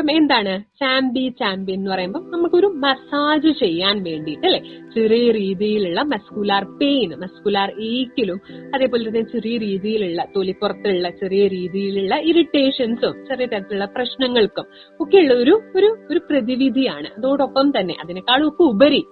അപ്പം എന്താണ്? ചാമ്പി ചാമ്പി എന്ന് പറയുമ്പോൾ നമുക്കൊരു മസാജ് ചെയ്യാൻ വേണ്ടിയിട്ട് അല്ലെ? ചെറിയ രീതിയിലുള്ള മസ്കുലാർ പെയിൻ മസ്കുലാർ ഏക്കിലും അതേപോലെ തന്നെ ചെറിയ രീതിയിലുള്ള തൊലിപ്പുറത്തുള്ള ചെറിയ രീതിയിലുള്ള ഇറിറ്റേഷൻസും ചെറിയ തരത്തിലുള്ള പ്രശ്നങ്ങൾക്കും ഒക്കെയുള്ള ഒരു ഒരു ഒരു പ്രതിവിധിയാണ്. അതോടൊപ്പം തന്നെ അതിനേക്കാളും ഒക്കെ ഉപരി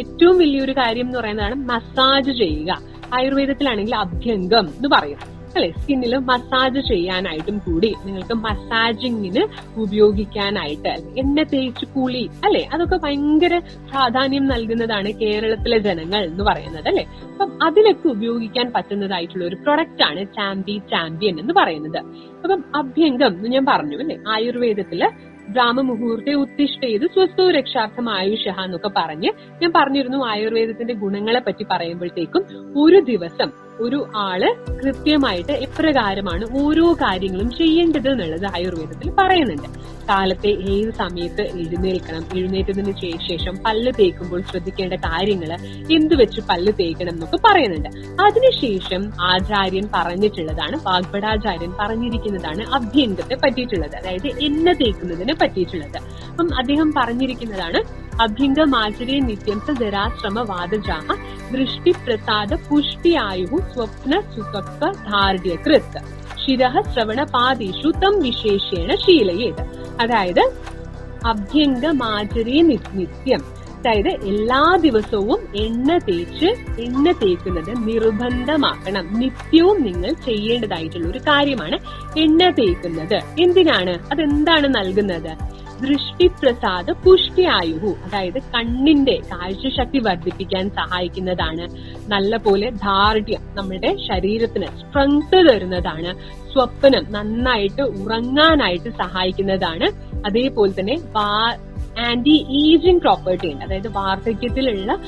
ഏറ്റവും വലിയൊരു കാര്യം എന്ന് പറയുന്നതാണ് മസാജ് ചെയ്യുക. ആയുർവേദത്തിലാണെങ്കിൽ അഭ്യംഗം എന്ന് പറയും. അല്ലെ സ്കിന്നിൽ മസാജ് ചെയ്യാനായിട്ടും കൂടി നിങ്ങൾക്ക് മസാജിങ്ങിന് ഉപയോഗിക്കാനായിട്ട് എണ്ണ തേച്ച് കുളി അല്ലെ? അതൊക്കെ ഭയങ്കര പ്രാധാന്യം നൽകുന്നതാണ് കേരളത്തിലെ ജനങ്ങൾ എന്ന് പറയുന്നത് അല്ലെ? അപ്പം അതിലൊക്കെ ഉപയോഗിക്കാൻ പറ്റുന്നതായിട്ടുള്ള ഒരു പ്രൊഡക്റ്റ് ആണ് ചാമ്പി ചാമ്പ്യൻ എന്ന് പറയുന്നത്. അപ്പം അഭ്യംഗം എന്ന് ഞാൻ പറഞ്ഞു അല്ലെ? ആയുർവേദത്തിൽ ബ്രാഹ്മമുഹൂർത്തെ ഉത്തിഷ്ഠയത് സ്വസ്ഥോ രക്ഷാർത്ഥം ആയുഷ എന്നൊക്കെ പറഞ്ഞ് ഞാൻ പറഞ്ഞിരുന്നു ആയുർവേദത്തിന്റെ ഗുണങ്ങളെ പറ്റി പറയുമ്പോഴത്തേക്കും ഒരു ദിവസം ഒരു ആൾ കൃത്യമായിട്ട് എപ്രകാരമാണ് ഓരോ കാര്യങ്ങളും ചെയ്യേണ്ടത് എന്നുള്ളത് ആയുർവേദത്തിൽ പറയുന്നുണ്ട്. കാലത്തെ ഏത് സമയത്ത് എഴുന്നേൽക്കണം. എഴുന്നേറ്റതിന് ശേഷം പല്ല് തേക്കുമ്പോൾ ശ്രദ്ധിക്കേണ്ട കാര്യങ്ങൾ എന്ത് വെച്ച് പല്ല് തേക്കണം എന്നൊക്കെ പറയുന്നുണ്ട്. അതിനുശേഷം ആചാര്യൻ പറഞ്ഞിട്ടുള്ളതാണ് വാഗ്ഭടാചാര്യൻ പറഞ്ഞിരിക്കുന്നതാണ് അഭ്യംഗത്തെ പറ്റിയിട്ടുള്ളത്. അതായത് എണ്ണ തേക്കുന്നതിനെ പറ്റിയിട്ടുള്ളത്. അപ്പം അദ്ദേഹം പറഞ്ഞിരിക്കുന്നതാണ് അഭ്യംഗമാചര്യ നിത്യം സ ജരാശ്രമ വാദജാഹ ദൃഷ്ടി പ്രസാദ പുഷ്ടി ആയു സ്വപ്ന സുഖക്ക ധാർഢ്യകൃത് ശിരഹ ശ്രവണ പാദീഷു തം വിശേഷേണ ശീലയേത്. അതായത് അഭ്യംഗമാചരേ നിത്യം. അതായത് എല്ലാ ദിവസവും എണ്ണ തേച്ച് എണ്ണ തേക്കുന്നത് നിർബന്ധമാക്കണം. നിത്യവും നിങ്ങൾ ചെയ്യേണ്ടതായിട്ടുള്ള ഒരു കാര്യമാണ് എണ്ണ തേക്കുന്നത്. എന്തിനാണ്? അതെന്താണ് നൽകുന്നത്? ദൃഷ്ടിപ്രസാദ പുഷ്ടിയായുഹു. അതായത് കണ്ണിന്റെ കാഴ്ചശക്തി വർദ്ധിപ്പിക്കാൻ സഹായിക്കുന്നതാണ്. നല്ല പോലെ ധാർഢ്യം നമ്മുടെ ശരീരത്തിന് സ്ട്രെങ്ത് തരുന്നതാണ്. സ്വപ്നം നന്നായിട്ട് ഉറങ്ങാനായിട്ട് സഹായിക്കുന്നതാണ്. അതേപോലെ തന്നെ ആന്റി ഏജിംഗ് പ്രോപ്പർട്ടി ഉണ്ട്. അതായത് വാർദ്ധക്യത്തിലുള്ള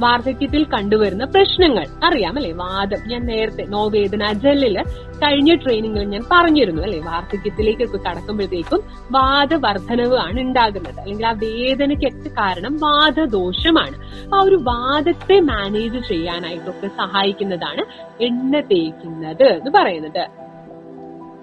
വാർദ്ധക്യത്തിൽ കണ്ടുവരുന്ന പ്രശ്നങ്ങൾ. അറിയാമല്ലേ? വാദം. ഞാൻ നേരത്തെ നോവേദന ജെല്ലിൽ കഴിഞ്ഞ ട്രെയിനിങ്ങിൽ ഞാൻ പറഞ്ഞിരുന്നു അല്ലെ? വാർദ്ധക്യത്തിലേക്കൊക്കെ കടക്കുമ്പോഴത്തേക്കും വാദവർദ്ധനവ് ആണ് ഉണ്ടാകുന്നത്. അല്ലെങ്കിൽ ആ വേദനയ്ക്കൊക്കെ കാരണം വാദദോഷമാണ്. ആ ഒരു വാദത്തെ മാനേജ് ചെയ്യാനായിട്ടൊക്കെ സഹായിക്കുന്നതാണ് എണ്ണ തേക്കുന്നത് എന്ന് പറയുന്നത്.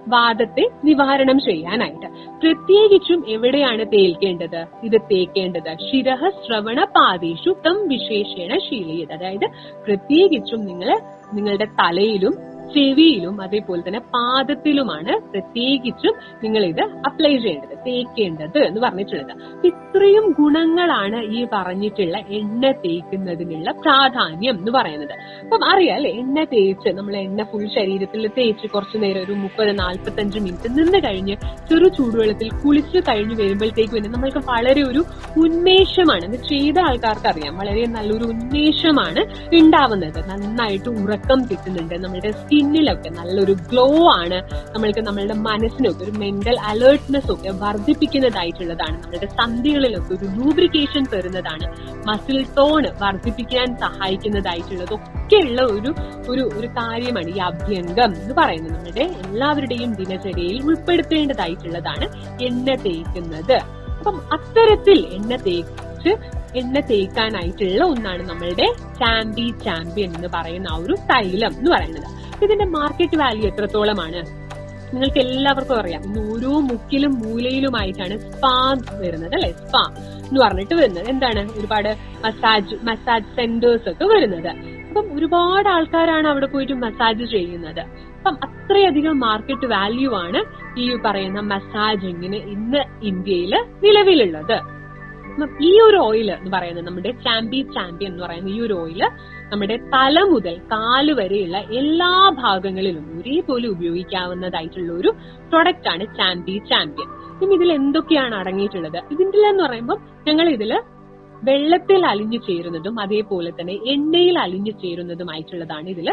വാദത്തെ നിവാരണം ചെയ്യാനായിട്ട്. പ്രത്യേകിച്ചും എവിടെയാണ് തേൽക്കേണ്ടത്? ഇത് തേക്കേണ്ടത് ശിരഹ ശ്രവണ പാതേഷു തം വിശേഷേണ ശീലിയത്. അതായത് പ്രത്യേകിച്ചും നിങ്ങൾ നിങ്ങളുടെ തലയിലും ചെവിയിലും അതേപോലെ തന്നെ പാദത്തിലുമാണ് പ്രത്യേകിച്ചും നിങ്ങൾ ഇത് അപ്ലൈ ചെയ്യേണ്ടത് തേക്കേണ്ടത് എന്ന് പറഞ്ഞിട്ടുള്ളത്. ഇത്രയും ഗുണങ്ങളാണ് ഈ പറഞ്ഞിട്ടുള്ള എണ്ണ തേക്കുന്നതിനുള്ള പ്രാധാന്യം എന്ന് പറയുന്നത്. അപ്പം അറിയാം എണ്ണ തേച്ച് നമ്മൾ എണ്ണ ഫുൾ ശരീരത്തിൽ തേച്ച് കുറച്ചു നേരം ഒരു മുപ്പത് നാൽപ്പത്തഞ്ച് മിനിറ്റ് നിന്ന് കഴിഞ്ഞ് ചെറു ചൂടുവെള്ളത്തിൽ കുളിച്ച് കഴിഞ്ഞ് വരുമ്പോഴത്തേക്ക് തന്നെ നമ്മൾക്ക് വളരെ ഒരു ഉന്മേഷമാണ്. ഇത് ചെയ്ത ആൾക്കാർക്ക് അറിയാം വളരെ നല്ലൊരു ഉന്മേഷമാണ് ഉണ്ടാവുന്നത്. നന്നായിട്ട് ഉറക്കം കിട്ടുന്നുണ്ട്. നമ്മുടെ സ്കിന്നിലൊക്കെ നല്ലൊരു ഗ്ലോ ആണ് നമ്മൾക്ക് നമ്മളുടെ മനസ്സിനൊക്കെ ഒരു മെന്റൽ അലേർട്ട്നെസ് ഒക്കെ വർദ്ധിപ്പിക്കുന്നതായിട്ടുള്ളതാണ്. നമ്മുടെ സന്ധികളിലൊക്കെ ഒരു ലൂബ്രിക്കേഷൻ തരുന്നതാണ്. മസിൽ ടോണ് വർദ്ധിപ്പിക്കാൻ സഹായിക്കുന്നതായിട്ടുള്ളത് ഒക്കെയുള്ള ഒരു ഒരു ഒരു കാര്യമാണ് ഈ അഭ്യംഗം എന്ന് പറയുന്നത്. നമ്മുടെ എല്ലാവരുടെയും ദിനചര്യയിൽ ഉൾപ്പെടുത്തേണ്ടതായിട്ടുള്ളതാണ് എണ്ണ തേക്കുന്നത്. അപ്പം അത്തരത്തിൽ എണ്ണ തേച്ച് എണ്ണ തേക്കാനായിട്ടുള്ള ഒന്നാണ് നമ്മളുടെ ചാമ്പി ചാമ്പ്യൻ എന്ന് പറയുന്ന ആ ഒരു തൈലം എന്ന് പറയുന്നത്. ഇതിന്റെ മാർക്കറ്റ് വാല്യൂ എത്രത്തോളമാണ്? നിങ്ങൾക്ക് എല്ലാവർക്കും അറിയാം. ഓരോ മുക്കിലും മൂലയിലുമായിട്ടാണ് സ്പാ വരുന്നത് അല്ലെ? സ്പാ എന്ന് പറഞ്ഞിട്ട് വരുന്നത്. എന്താണ്? ഒരുപാട് മസാജ് മസാജ് സെന്റേഴ്സ് ഒക്കെ വരുന്നത്. അപ്പം ഒരുപാട് ആൾക്കാരാണ് അവിടെ പോയിട്ട് മസാജ് ചെയ്യുന്നത്. അപ്പം അത്രയധികം മാർക്കറ്റ് വാല്യൂ ആണ് ഈ പറയുന്ന മസാജിങ്ങിന് ഇന്ന് ഇന്ത്യയിൽ നിലവിലുള്ളത്. ഈ ഒരു ഓയിൽ എന്ന് പറയുന്നത് നമ്മുടെ ചാമ്പി ചാമ്പ്യൻ എന്ന് പറയുന്ന ഈ ഒരു ഓയിൽ നമ്മുടെ തല മുതൽ കാൽ വരെയുള്ള എല്ലാ ഭാഗങ്ങളിലും ഒരേപോലെ ഉപയോഗിക്കാവുന്നതായിട്ടുള്ള ഒരു പ്രൊഡക്റ്റ് ആണ് ചാമ്പി ചാമ്പ്യൻ. ഇനി ഇതിൽ എന്തൊക്കെയാണ് അടങ്ങിയിട്ടുള്ളത്? ഇതിന്റെ എന്ന് പറയുമ്പോൾ ഞങ്ങൾ ഇതിൽ വെള്ളത്തിൽ അലിഞ്ഞു ചേരുന്നതും അതേപോലെ തന്നെ എണ്ണയിൽ അലിഞ്ഞു ചേരുന്നതുമായിട്ടുള്ളതാണ് ഇതിൽ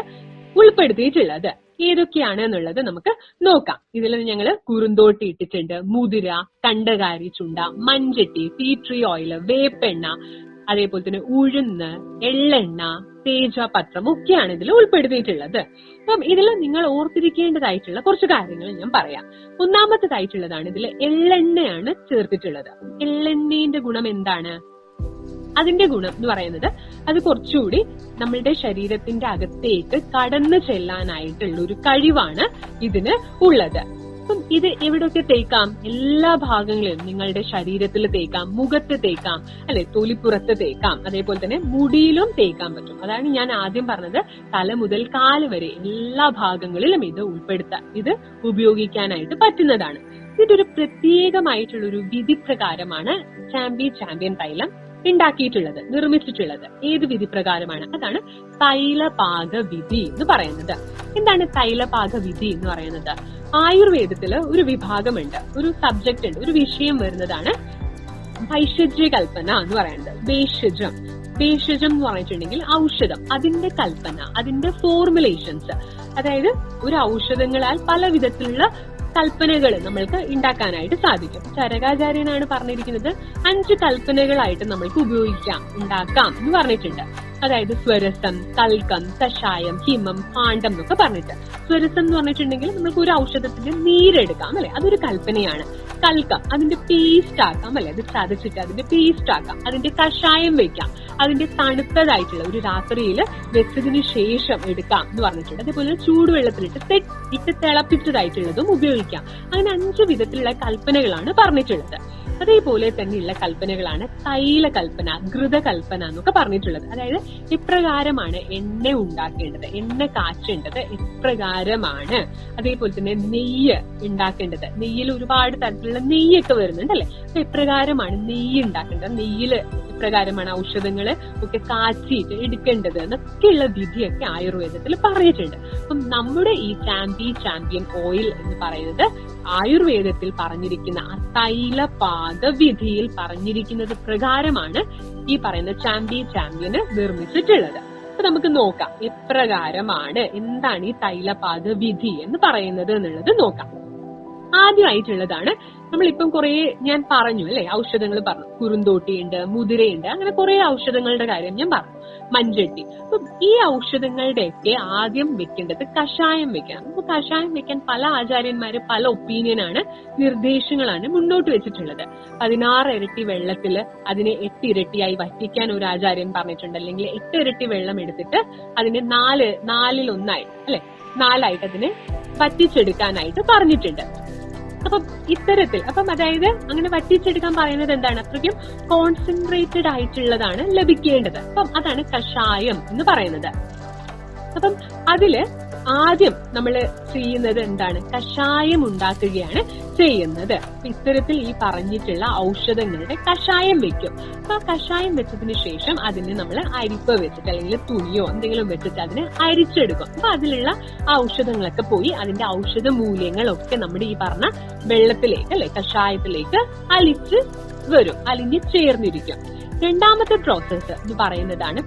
ഉൾപ്പെടുത്തിയിട്ടുള്ളത്. ഏതൊക്കെയാണ് എന്നുള്ളത് നമുക്ക് നോക്കാം. ഇതിൽ ഞങ്ങൾ കുറുന്തോട്ടി ഇട്ടിട്ടുണ്ട്. മുതിര കണ്ടകാരി ചുണ്ട മഞ്ചട്ടി ടീ ട്രീ ഓയിൽ വേപ്പെണ്ണ അതേപോലെ തന്നെ ഉഴുന്ന് എള്ളെണ്ണ തേജപത്രം ഒക്കെയാണ് ഇതിൽ ഉൾപ്പെടുത്തിയിട്ടുള്ളത്. അപ്പം ഇതിൽ നിങ്ങൾ ഓർത്തിരിക്കേണ്ടതായിട്ടുള്ള കുറച്ച് കാര്യങ്ങൾ ഞാൻ പറയാം. ഒന്നാമത്തേതായിട്ടുള്ളതാണ് ഇതിൽ എള്ളെണ്ണയാണ് ചേർത്തിട്ടുള്ളത്. എള്ളെണ്ണയുടെ ഗുണം എന്താണ്? അതിന്റെ ഗുണം എന്ന് പറയുന്നത് അത് കുറച്ചുകൂടി നമ്മളുടെ ശരീരത്തിന്റെ അകത്തേക്ക് കടന്നു ചെല്ലാനായിട്ടുള്ള ഒരു കഴിവാണ് ഇതിന് ഉള്ളത്. അപ്പം ഇത് എവിടെയൊക്കെ തേക്കാം? എല്ലാ ഭാഗങ്ങളിലും നിങ്ങളുടെ ശരീരത്തിൽ തേക്കാം മുഖത്ത് തേക്കാം അല്ലെ തൊലിപ്പുറത്ത് തേക്കാം അതേപോലെ തന്നെ മുടിയിലും തേക്കാൻ പറ്റും. അതാണ് ഞാൻ ആദ്യം പറഞ്ഞത്. തല മുതൽ കാൽ വരെ എല്ലാ ഭാഗങ്ങളിലും ഇത് ഉൾപ്പെടുത്താം. ഇത് ഉപയോഗിക്കാനായിട്ട് പറ്റുന്നതാണ്. ഇതൊരു പ്രത്യേകമായിട്ടുള്ള ഒരു വിധി പ്രകാരമാണ് ചാമ്പ്യൻ ചാമ്പ്യൻ തൈലം. ഉണ്ടാക്കിയിട്ടുള്ളത് നിർമ്മിച്ചിട്ടുള്ളത്. ഏത് വിധി പ്രകാരമാണ് അതാണ് തൈലപാക വിധി എന്ന് പറയുന്നത്. എന്താണ് തൈലപാക വിധി എന്ന് പറയുന്നത്? ആയുർവേദത്തിൽ ഒരു വിഭാഗമുണ്ട്. ഒരു സബ്ജക്ട് ഉണ്ട്. ഒരു വിഷയം വരുന്നതാണ് ഭൈഷജ്യ കൽപ്പന എന്ന് പറയുന്നത്. ഭേഷജം ഭേഷജം എന്ന് പറഞ്ഞിട്ടുണ്ടെങ്കിൽ ഔഷധം. അതിന്റെ കൽപ്പന അതിന്റെ ഫോർമുലേഷൻസ് അതായത് ഒരു ഔഷധങ്ങളാൽ പല വിധത്തിലുള്ള കൽപ്പനകൾ നമ്മൾക്ക് ഉണ്ടാക്കാനായിട്ട് സാധിക്കും. ചരകാചാര്യനാണ് പറഞ്ഞിരിക്കുന്നത്. അഞ്ച് കൽപ്പനകളായിട്ട് നമ്മൾക്ക് ഉപയോഗിക്കാം ഉണ്ടാക്കാം എന്ന് പറഞ്ഞിട്ടുണ്ട്. അതായത് സ്വരസം കൽക്കം കഷായം ഹിമം പാണ്ഡം എന്നൊക്കെ പറഞ്ഞിട്ട്. സ്വരസം എന്ന് പറഞ്ഞിട്ടുണ്ടെങ്കിൽ നമുക്ക് ഒരു ഔഷധത്തിന്റെ നീരെടുക്കാം അല്ലെ? അതൊരു കൽപ്പനയാണ്. കൽക്കം അതിന്റെ പേസ്റ്റ് ആക്കാം അല്ലെ? അത് ചതച്ചിട്ട് അതിന്റെ പേസ്റ്റ് ആക്കാം. അതിന്റെ കഷായം വെക്കാം. അതിന്റെ തണുത്തതായിട്ടുള്ള ഒരു രാത്രിയിൽ വെച്ചതിന് ശേഷം എടുക്കാം എന്ന് പറഞ്ഞിട്ടുണ്ട്. അതേപോലെ ചൂടുവെള്ളത്തിലിട്ട് തെറ്റിട്ട് തിളപ്പിച്ചതായിട്ടുള്ളതും ഉപയോഗിക്കാം. അങ്ങനെ അഞ്ച് വിധത്തിലുള്ള കൽപ്പനകളാണ് പറഞ്ഞിട്ടുള്ളത്. അതേപോലെ തന്നെയുള്ള കൽപ്പനകളാണ് തൈല കൽപ്പന ഘൃത കൽപ്പന എന്നൊക്കെ പറഞ്ഞിട്ടുള്ളത്. അതായത് ഇപ്രകാരമാണ് എണ്ണ ഉണ്ടാക്കേണ്ടത് എണ്ണ കാച്ചേണ്ടത് ഇപ്രകാരമാണ്. അതേപോലെ തന്നെ നെയ്യ് ഉണ്ടാക്കേണ്ടത്. നെയ്യിൽ ഒരുപാട് തരത്തിലുള്ള നെയ്യൊക്കെ വരുന്നുണ്ട് അല്ലെ അപ്പൊ ഇപ്രകാരമാണ് നെയ്യ് ഉണ്ടാക്കേണ്ടത്. നെയ്യിൽ ഇപ്രകാരമാണ് ഔഷധങ്ങൾ ഒക്കെ കാച്ചിയിട്ട് എടുക്കേണ്ടത് എന്നൊക്കെയുള്ള വിധിയൊക്കെ ആയുർവേദത്തിൽ പറഞ്ഞിട്ടുണ്ട്. അപ്പം നമ്മുടെ ഈ ചാമ്പി ചാമ്പ്യൻ ഓയിൽ എന്ന് പറയുന്നത് ആയുർവേദത്തിൽ പറഞ്ഞിരിക്കുന്ന ആ തൈലപാത വിധിയിൽ പറഞ്ഞിരിക്കുന്നത് പ്രകാരമാണ് ഈ പറയുന്ന ചാമ്പി ചാമ്പ്യന് നിർമ്മിച്ചിട്ടുള്ളത്. അപ്പൊ നമുക്ക് നോക്കാം എപ്രകാരമാണ് എന്താണ് ഈ തൈലപാത വിധി എന്ന് പറയുന്നത് എന്നുള്ളത് നോക്കാം. ആദ്യമായിട്ടുള്ളതാണ് നമ്മളിപ്പം കുറെ ഞാൻ പറഞ്ഞു അല്ലെ? ഔഷധങ്ങൾ പറഞ്ഞു. കുറുന്തോട്ടിയുണ്ട് മുതിരയുണ്ട് അങ്ങനെ കുറെ ഔഷധങ്ങളുടെ കാര്യം ഞാൻ പറഞ്ഞു. മഞ്ചട്ടി അപ്പം ഈ ഔഷധങ്ങളുടെയൊക്കെ ആദ്യം വെക്കേണ്ടത് കഷായം വെക്കണം. അപ്പൊ കഷായം വെക്കാൻ പല ആചാര്യന്മാര് പല ഒപ്പീനിയനാണ് നിർദ്ദേശങ്ങളാണ് മുന്നോട്ട് വെച്ചിട്ടുള്ളത്. പതിനാറ് ഇരട്ടി വെള്ളത്തിൽ അതിനെ എട്ട് ഇരട്ടിയായി വറ്റിക്കാൻ ഒരു ആചാര്യൻ പറഞ്ഞിട്ടുണ്ട്. അല്ലെങ്കിൽ എട്ട് ഇരട്ടി വെള്ളം എടുത്തിട്ട് അതിനെ നാല് നാലിൽ ഒന്നായി അല്ലെ? നാലായിട്ട് അതിനെ വറ്റിച്ചെടുക്കാനായിട്ട് പറഞ്ഞിട്ടുണ്ട്. അപ്പം ഇത്തരത്തിൽ അപ്പം അതായത് അങ്ങനെ വറ്റിച്ചെടുക്കാൻ പറയുന്നത് എന്താണ്? അത്രയ്ക്കും കോൺസെൻട്രേറ്റഡ് ആയിട്ടുള്ളതാണ് ലഭിക്കേണ്ടത്. അപ്പം അതാണ് കഷായം എന്ന് പറയുന്നത്. അപ്പം അതിൽ ആദ്യം നമ്മൾ ചെയ്യുന്നത് എന്താണ്? കഷായം ഉണ്ടാക്കുകയാണ് ചെയ്യുന്നത്. ഇത്തരത്തിൽ ഈ പറഞ്ഞിട്ടുള്ള ഔഷധങ്ങളുടെ കഷായം വെക്കും. അപ്പൊ ആ കഷായം വെച്ചതിന് ശേഷം അതിന് നമ്മൾ അരിപ്പ് വെച്ചിട്ട് അല്ലെങ്കിൽ തുണിയോ എന്തെങ്കിലും വെച്ചിട്ട് അതിന് അരിച്ചെടുക്കും. അപ്പൊ അതിലുള്ള ഔഷധങ്ങളൊക്കെ പോയി അതിന്റെ ഔഷധ മൂല്യങ്ങളൊക്കെ നമ്മുടെ ഈ പറഞ്ഞ വെള്ളത്തിലേക്ക് അല്ലെ കഷായത്തിലേക്ക് അലിച്ച് വരും. അലിഞ്ഞ് ചേർന്നിരിക്കും. രണ്ടാമത്തെ പ്രോസസ്സ് എന്ന് പറയുന്നതാണ്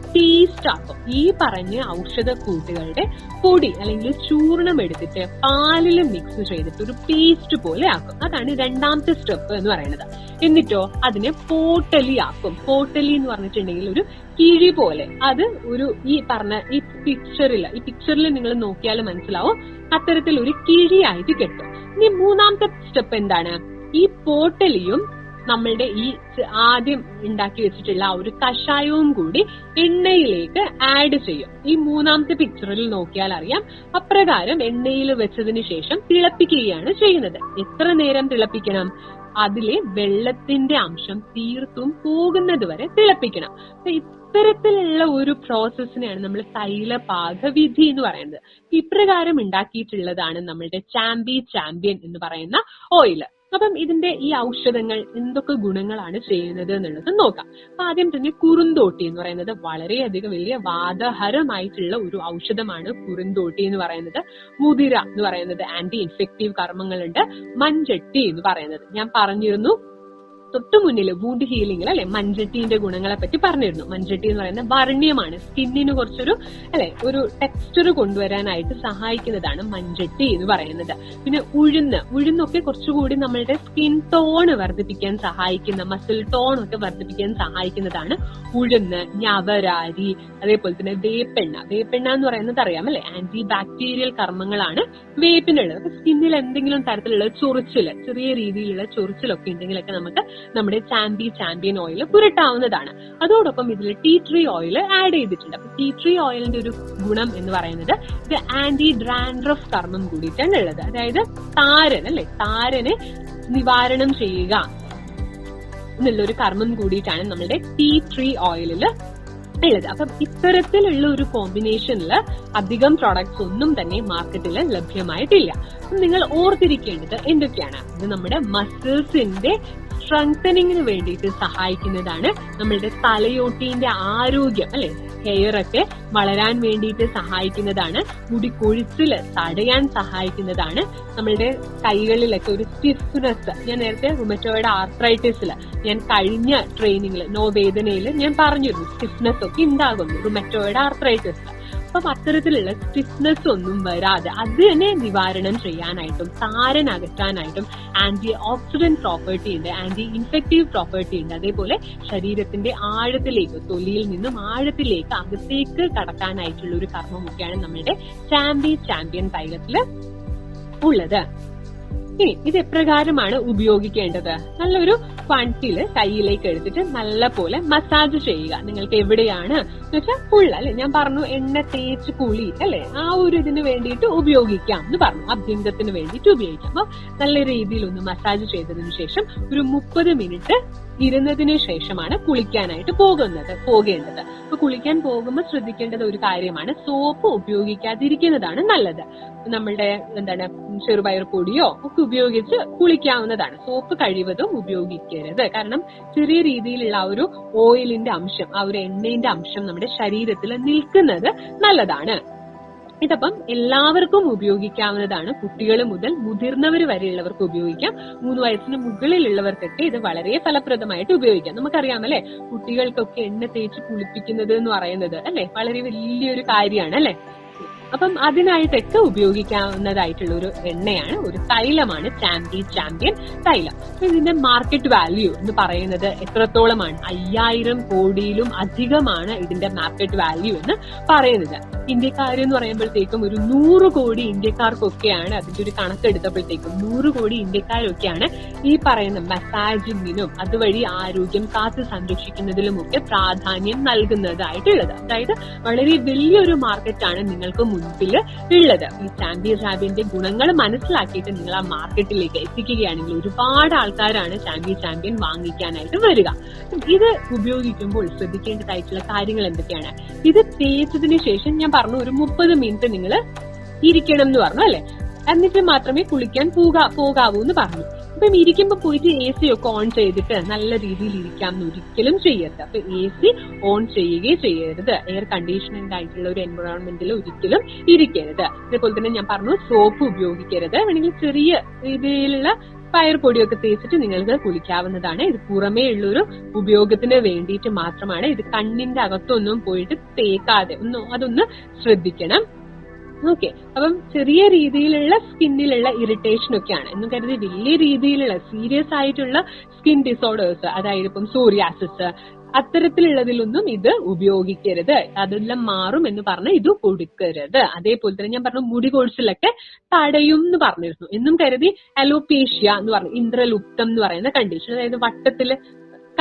ആക്കും. ഈ പറഞ്ഞ ഔഷധ കൂട്ടുകളുടെ പൊടി അല്ലെങ്കിൽ ചൂർണം എടുത്തിട്ട് പാലിൽ മിക്സ് ചെയ്തിട്ട് ഒരു പേസ്റ്റ് പോലെ ആക്കും. അതാണ് രണ്ടാമത്തെ സ്റ്റെപ്പ് എന്ന് പറയുന്നത്. എന്നിട്ടോ അതിനെ പോട്ടലി ആക്കും. പോട്ടലി എന്ന് പറഞ്ഞിട്ടുണ്ടെങ്കിൽ ഒരു കിഴി പോലെ. അത് ഒരു ഈ പറഞ്ഞ ഈ പിക്ചറിൽ ഈ പിക്ചറിൽ നിങ്ങൾ നോക്കിയാൽ മനസ്സിലാവും അത്തരത്തിൽ ഒരു കിഴിയായിട്ട് കിട്ടും. ഇനി മൂന്നാമത്തെ സ്റ്റെപ്പ് എന്താണ്? ഈ പോട്ടലിയും നമ്മളുടെ ഈ ആദ്യം ഉണ്ടാക്കി വെച്ചിട്ടുള്ള ആ ഒരു കഷായവും കൂടി എണ്ണയിലേക്ക് ആഡ് ചെയ്യും. ഈ മൂന്നാമത്തെ പിക്ചറിൽ നോക്കിയാൽ അറിയാം. അപ്രകാരം എണ്ണയിൽ വെച്ചതിന് ശേഷം തിളപ്പിക്കുകയാണ് ചെയ്യുന്നത്. എത്ര നേരം തിളപ്പിക്കണം? അതിലെ വെള്ളത്തിന്റെ അംശം തീർത്തും പോകുന്നത് വരെ തിളപ്പിക്കണം. അപ്പൊ ഇത്തരത്തിലുള്ള ഒരു പ്രോസസ്സിനെയാണ് നമ്മൾ തൈല പാകവിധി എന്ന് പറയുന്നത്. ഇപ്രകാരം ഉണ്ടാക്കിയിട്ടുള്ളതാണ് നമ്മളുടെ ചാമ്പി ചാമ്പ്യൻ എന്ന് പറയുന്ന ഓയിൽ അപ്പം ഇതിന്റെ ഈ ഔഷധങ്ങൾ എന്തൊക്കെ ഗുണങ്ങളാണ് ചെയ്യുന്നത് എന്നുള്ളത് നോക്കാം. അപ്പൊ ആദ്യം തന്നെ കുറുന്തോട്ടി എന്ന് പറയുന്നത് വളരെയധികം വലിയ വാദഹരമായിട്ടുള്ള ഒരു ഔഷധമാണ് കുറുന്തോട്ടി എന്ന് പറയുന്നത്. മുതിര എന്ന് പറയുന്നത് ആന്റി ഇൻഫെക്റ്റീവ് കർമ്മങ്ങളുണ്ട്. മഞ്ചട്ടി എന്ന് പറയുന്നത്. ഞാൻ പറഞ്ഞിരുന്നു തൊട്ടു മുന്നിൽ വൂണ്ട് ഹീലിംഗിൽ അല്ലെ? മഞ്ചട്ടിന്റെ ഗുണങ്ങളെ പറ്റി പറഞ്ഞിരുന്നു. മഞ്ചട്ടി എന്ന് പറയുന്നത് വർണ്യമാണ് സ്കിന്നിന് കുറച്ചൊരു അല്ലെ ഒരു ടെക്സ്ചർ കൊണ്ടുവരാനായിട്ട് സഹായിക്കുന്നതാണ് മഞ്ചട്ടി എന്ന് പറയുന്നത്. പിന്നെ ഉഴുന്ന് ഉഴുന്നൊക്കെ കുറച്ചുകൂടി നമ്മളുടെ സ്കിൻ ടോൺ വർദ്ധിപ്പിക്കാൻ സഹായിക്കുന്ന മസിൽ ടോൺ ഒക്കെ വർദ്ധിപ്പിക്കാൻ സഹായിക്കുന്നതാണ് ഉഴുന്ന് ഞവരാരി അതേപോലെ തന്നെ വേപ്പെണ്ണ. വേപ്പെണ്ണ എന്ന് പറയുന്നത് അറിയാം അല്ലെ? ആന്റി ബാക്ടീരിയൽ കർമ്മങ്ങളാണ് വേപ്പിനുള്ളത്. സ്കിന്നിൽ എന്തെങ്കിലും തരത്തിലുള്ള ചൊറിച്ചിൽ ചെറിയ രീതിയിലുള്ള ചൊറിച്ചിലൊക്കെ ഉണ്ടെങ്കിലൊക്കെ നമുക്ക് നമ്മുടെ ചാമ്പി ചാമ്പ്യൻ ഓയിൽ പുരട്ടാവുന്നതാണ്. അതോടൊപ്പം ഇതിൽ ടീ ട്രീ ഓയിൽ ആഡ് ചെയ്തിട്ടുണ്ട്. അപ്പൊ ടീ ട്രീ ഓയിലിന്റെ ഒരു ഗുണം എന്ന് പറയുന്നത് ഇത് ആന്റി ഡ്രാൻഡ്രഫ് കർമ്മം കൂടിയിട്ടാണ് ഉള്ളത്. അതായത് താരൻ അല്ലെ? താരനെ നിവാരണം ചെയ്യുക എന്നുള്ള ഒരു കർമ്മം കൂടിയിട്ടാണ് നമ്മുടെ ടീ ട്രീ ഓയിലിൽ ഉള്ളത്. അപ്പം ഇത്തരത്തിലുള്ള ഒരു കോമ്പിനേഷനിൽ അധികം പ്രോഡക്ട്സ് ഒന്നും തന്നെ മാർക്കറ്റിൽ ലഭ്യമായിട്ടില്ല. നിങ്ങൾ ഓർത്തിരിക്കേണ്ടത് എന്തൊക്കെയാണ്? ഇത് നമ്മുടെ മസിൽസിന്റെ സ്ട്രെങ്തനിങ്ങിന് വേണ്ടിയിട്ട് സഹായിക്കുന്നതാണ് നമ്മളുടെ തലയോട്ടീന്റെ ആരോഗ്യം അല്ലെ? ഹെയർ ഒക്കെ വളരാൻ വേണ്ടിയിട്ട് സഹായിക്കുന്നതാണ്. മുടി കൊഴിച്ചിൽ തടയാൻ സഹായിക്കുന്നതാണ്. നമ്മളുടെ കൈകളിലൊക്കെ ഒരു സ്റ്റിഫ്നെസ് ഞാൻ നേരത്തെ റുമറ്റോയുടെ ആർത്രൈറ്റിസിൽ ഞാൻ കഴിഞ്ഞ ട്രെയിനിങ്ങിൽ നോ വേദനയിൽ ഞാൻ പറഞ്ഞിരുന്നു സ്റ്റിഫ്നെസ് ഒക്കെ ഉണ്ടാകുന്നു റുമറ്റോയുടെ ആർത്രൈറ്റിസിൽ അപ്പം അത്തരത്തിലുള്ള സ്റ്റിഫ്നെസ് ഒന്നും വരാതെ അതിനെ നിവാരണം ചെയ്യാനായിട്ടും താരൻ അകറ്റാനായിട്ടും ആന്റി ഓക്സിഡന്റ് പ്രോപ്പർട്ടി ഉണ്ട് ആന്റി ഇൻഫെക്റ്റീവ് പ്രോപ്പർട്ടി ഉണ്ട്. അതേപോലെ ശരീരത്തിന്റെ ആഴത്തിലേക്ക് തൊലിയിൽ നിന്നും ആഴത്തിലേക്ക് അകത്തേക്ക് കടക്കാനായിട്ടുള്ള ഒരു കർമ്മമൊക്കെയാണ് നമ്മുടെ ചാമ്പ്യൻ ചാമ്പ്യൻ തൈലത്തിൽ ഉള്ളത്. ഇനി ഇത് എപ്രകാരമാണ് ഉപയോഗിക്കേണ്ടത്? നല്ലൊരു ക്വാണ്ടിറ്റിയിൽ കയ്യിലേക്ക് എടുത്തിട്ട് നല്ല പോലെ മസാജ് ചെയ്യുക. നിങ്ങൾക്ക് എവിടെയാണ്? എന്ന് വെച്ചാൽ ഫുൾ അല്ലെ? ഞാൻ പറഞ്ഞു എണ്ണ തേച്ച് കുളി അല്ലെ? ആ ഒരു ഇതിന് വേണ്ടിയിട്ട് ഉപയോഗിക്കാം എന്ന് പറഞ്ഞു. അഭ്യന്തത്തിന് വേണ്ടിയിട്ട് ഉപയോഗിക്കാം. അപ്പൊ നല്ല രീതിയിൽ ഒന്ന് മസാജ് ചെയ്തതിനു ശേഷം ഒരു മുപ്പത് മിനിറ്റ് ഇരുന്നതിന് ശേഷമാണ് കുളിക്കാനായിട്ട് പോകുന്നത് പോകേണ്ടത്. അപ്പൊ കുളിക്കാൻ പോകുമ്പോൾ ശ്രദ്ധിക്കേണ്ടത് ഒരു കാര്യമാണ്. സോപ്പ് ഉപയോഗിക്കാതിരിക്കുന്നതാണ് നല്ലത്. നമ്മളുടെ എന്താണ് ചെറുപയർ പൊടിയോ ഒക്കെ ഉപയോഗിച്ച് കുളിക്കാവുന്നതാണ്. സോപ്പ് കഴിവതും ഉപയോഗിക്കരുത്. കാരണം ചെറിയ രീതിയിലുള്ള ആ ഒരു ഓയിലിന്റെ അംശം ആ ഒരു എണ്ണയുടെ അംശം നമ്മുടെ ശരീരത്തിൽ നിൽക്കുന്നത് നല്ലതാണ്. ഇതപ്പം എല്ലാവർക്കും ഉപയോഗിക്കാവുന്നതാണ്. കുട്ടികൾ മുതൽ മുതിർന്നവർ വരെയുള്ളവർക്ക് ഉപയോഗിക്കാം. മൂന്ന് വയസ്സിന് മുകളിലുള്ളവർക്കൊക്കെ ഇത് വളരെ ഫലപ്രദമായിട്ട് ഉപയോഗിക്കാം. നമുക്കറിയാമല്ലേ? കുട്ടികൾക്കൊക്കെ എണ്ണ തേച്ച് കുളിപ്പിക്കുന്നത് എന്ന് പറയുന്നത് അല്ലെ? വളരെ വലിയൊരു കാര്യമാണ് അല്ലെ അപ്പം അതിനായിട്ടൊക്കെ ഉപയോഗിക്കാവുന്നതായിട്ടുള്ള ഒരു എണ്ണയാണ്. ഒരു തൈലമാണ് ചാമ്പി ചാമ്പ്യൻ തൈലം. ഇതിന്റെ മാർക്കറ്റ് വാല്യൂ എന്ന് പറയുന്നത് എത്രത്തോളമാണ്? അയ്യായിരം കോടിയിലും അധികമാണ് ഇതിന്റെ മാർക്കറ്റ് വാല്യൂ എന്ന് പറയുന്നത്. ഇന്ത്യക്കാർ എന്ന് പറയുമ്പോഴത്തേക്കും ഒരു നൂറ് കോടി ഇന്ത്യക്കാർക്കൊക്കെയാണ് അതിന്റെ ഒരു കണക്കെടുത്തപ്പോഴത്തേക്കും നൂറ് കോടി ഇന്ത്യക്കാരൊക്കെയാണ് ഈ പറയുന്ന മസാജിങ്ങിനും അതുവഴി ആരോഗ്യം കാത്തു സംരക്ഷിക്കുന്നതിലുമൊക്കെ പ്രാധാന്യം നൽകുന്നതായിട്ടുള്ളത്. അതായത് വളരെ വലിയൊരു മാർക്കറ്റാണ് നിങ്ങൾക്ക് മുൻപിൽ ഉള്ളത്. ഈ ചാമ്പ്യൻ ചാമ്പ്യന്റെ ഗുണങ്ങൾ മനസ്സിലാക്കിയിട്ട് നിങ്ങൾ ആ മാർക്കറ്റിലേക്ക് എത്തിക്കുകയാണെങ്കിൽ ഒരുപാട് ആൾക്കാരാണ് ചാമ്പ്യൻ ചാമ്പ്യൻ വാങ്ങിക്കാനായിട്ട് വരിക. ഇത് ഉപയോഗിക്കുമ്പോൾ ശ്രദ്ധിക്കേണ്ടതായിട്ടുള്ള കാര്യങ്ങൾ എന്തൊക്കെയാണ്? ഇത് തേച്ചതിന് ശേഷം ഞാൻ പറഞ്ഞു ഒരു മുപ്പത് മിനിറ്റ് നിങ്ങൾ ഇരിക്കണം എന്ന് പറഞ്ഞു അല്ലെ? എന്നിട്ട് മാത്രമേ കുളിക്കാൻ പോകാ പോകാവൂ എന്ന് പറഞ്ഞു. അപ്പം ഇരിക്കുമ്പോൾ പോയിട്ട് എ സി ഒക്കെ ഓൺ ചെയ്തിട്ട് നല്ല രീതിയിൽ ഇരിക്കാം എന്ന് ഒരിക്കലും ചെയ്യരുത്. അപ്പൊ എ സി ഓൺ ചെയ്യുകയും ചെയ്യരുത്. എയർ കണ്ടീഷനിങ് ആയിട്ടുള്ള ഒരു എൻവയോൺമെന്റിൽ ഒരിക്കലും ഇരിക്കരുത്. അതേപോലെ തന്നെ ഞാൻ പറഞ്ഞു സോപ്പ് ഉപയോഗിക്കരുത്. വേണമെങ്കിൽ ചെറിയ രീതിയിലുള്ള പയർ പൊടിയൊക്കെ തേച്ചിട്ട് നിങ്ങൾക്ക് കുളിക്കാവുന്നതാണ്. ഇത് പുറമേ ഉള്ളൊരു ഉപയോഗത്തിന് വേണ്ടിയിട്ട് മാത്രമാണ്. ഇത് കണ്ണിന്റെ അകത്തൊന്നും പോയിട്ട് തേക്കാതെ ഒന്ന് അതൊന്ന് ശ്രദ്ധിക്കണം. ഓക്കെ അപ്പം ചെറിയ രീതിയിലുള്ള സ്കിന്നിലുള്ള ഇറിറ്റേഷൻ ഒക്കെയാണ്. എന്ന് കരുതി വലിയ രീതിയിലുള്ള സീരിയസ് ആയിട്ടുള്ള സ്കിൻ ഡിസോർഡേഴ്സ് അതായത് ഇപ്പം സോറിയാസിസ് അത്തരത്തിലുള്ളതിലൊന്നും ഇത് ഉപയോഗിക്കരുത്. അതെല്ലാം മാറും എന്ന് പറഞ്ഞ് ഇത് കൊടുക്കരുത്. അതേപോലെ തന്നെ ഞാൻ പറഞ്ഞു മുടി കൊഴിച്ചിലൊക്കെ തടയും എന്ന് പറഞ്ഞിരുന്നു. എന്നും കരുതി അലോപേഷ്യ എന്ന് പറഞ്ഞു ഇന്ദ്രലുപ്തം എന്ന് പറയുന്ന കണ്ടീഷൻ അതായത് വട്ടത്തിൽ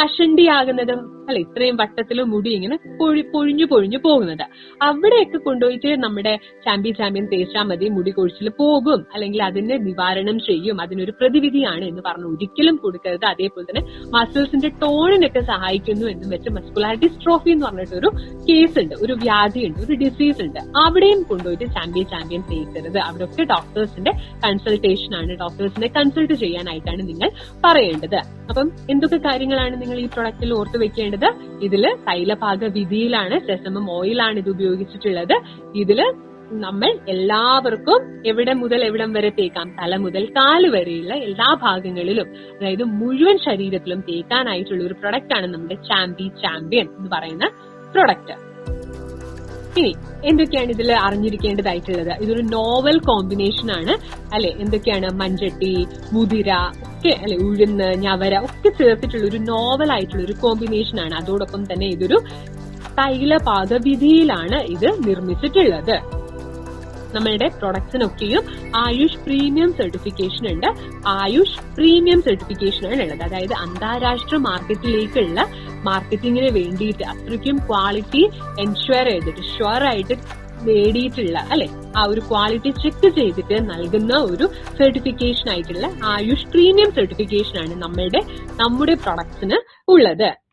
കഷണ്ടിയാകുന്നത് അല്ല ഇത്രയും വട്ടത്തിൽ മുടി ഇങ്ങനെ പൊഴി പൊഴിഞ്ഞു പൊഴിഞ്ഞു പോകുന്നത് അവിടെയൊക്കെ കൊണ്ടുപോയിട്ട് നമ്മുടെ ചാമ്പ്യൻ ചാമ്പ്യൻ തേച്ചാൽ മതി മുടി കൊഴിച്ചിൽ പോകും അല്ലെങ്കിൽ അതിനെ നിവാരണം ചെയ്യും അതിനൊരു പ്രതിവിധിയാണ് എന്ന് പറഞ്ഞു ഒരിക്കലും കൊടുക്കരുത്. അതേപോലെ തന്നെ മസിൽസിന്റെ ടോണിനൊക്കെ സഹായിക്കുന്നു എന്നും വെച്ച് മസ്കുലാരിറ്റി സ്ട്രോഫി എന്ന് പറഞ്ഞിട്ടൊരു കേസ് ഉണ്ട് ഒരു വ്യാധി ഉണ്ട് ഒരു ഡിസീസ് ഉണ്ട് അവിടെയും കൊണ്ടുപോയിട്ട് ചാമ്പ്യൻ ചാമ്പ്യൻ തേക്കരുത്. അവിടെയൊക്കെ ഡോക്ടേഴ്സിന്റെ കൺസൾട്ടേഷൻ ആണ്. ഡോക്ടേഴ്സിനെ കൺസൾട്ട് ചെയ്യാനായിട്ടാണ് നിങ്ങൾ പറയേണ്ടത്. അപ്പം എന്തൊക്കെ കാര്യങ്ങളാണ് നിങ്ങൾ ഈ പ്രൊഡക്റ്റിൽ ഓർത്ത് വെക്കേണ്ടത്? ഇതിൽ തൈലപാക വിധിയിലാണ് സെസമം ഓയിലാണ് ഇത് ഉപയോഗിച്ചിട്ടുള്ളത്. ഇതിൽ നമ്മൾ എല്ലാവർക്കും എവിടെ മുതൽ എവിടം വരെ തേക്കാം തല മുതൽ കാൽ വരെയുള്ള എല്ലാ ഭാഗങ്ങളിലും അതായത് മുഴുവൻ ശരീരത്തിലും തേക്കാനായിട്ടുള്ള ഒരു പ്രൊഡക്റ്റ് ആണ് നമ്മുടെ ചാമ്പി ചാമ്പ്യൻ എന്ന് പറയുന്ന പ്രൊഡക്റ്റ് ഇനി എന്തൊക്കെയാണ് ഇതിൽ അറിഞ്ഞിരിക്കേണ്ടതായിട്ടുള്ളത്? ഇതൊരു നോവൽ കോമ്പിനേഷൻ ആണ്. അല്ലെ? എന്തൊക്കെയാണ് മഞ്ചട്ടി മുതിര ഒക്കെ അല്ലെ? ഉഴുന്ന് ഞവര ഒക്കെ ചേർത്തിട്ടുള്ള ഒരു നോവൽ ആയിട്ടുള്ള ഒരു കോമ്പിനേഷൻ ആണ്. അതോടൊപ്പം തന്നെ ഇതൊരു തൈലപാക വിധിയിലാണ് ഇത് നിർമ്മിച്ചിട്ടുള്ളത്. നമ്മളുടെ പ്രൊഡക്ട്സിനൊക്കെയും ആയുഷ് പ്രീമിയം സർട്ടിഫിക്കേഷൻ ഉണ്ട്. ആയുഷ് പ്രീമിയം സർട്ടിഫിക്കേഷൻ ആണ് ഉള്ളത്. അതായത് അന്താരാഷ്ട്ര മാർക്കറ്റിലേക്കുള്ള മാർക്കറ്റിങ്ങിന് വേണ്ടിയിട്ട് അത്രയ്ക്കും ക്വാളിറ്റി എൻഷുവർ ചെയ്തിട്ട് ഷുവർ ആയിട്ട് നേടിയിട്ടുള്ള അല്ലെ? ആ ഒരു ക്വാളിറ്റി ചെക്ക് ചെയ്തിട്ട് നൽകുന്ന ഒരു സർട്ടിഫിക്കേഷൻ ആയിട്ടുള്ള ആയുഷ് പ്രീമിയം സർട്ടിഫിക്കേഷൻ ആണ് നമ്മളുടെ നമ്മുടെ പ്രൊഡക്ട്സിന് ഉള്ളത്.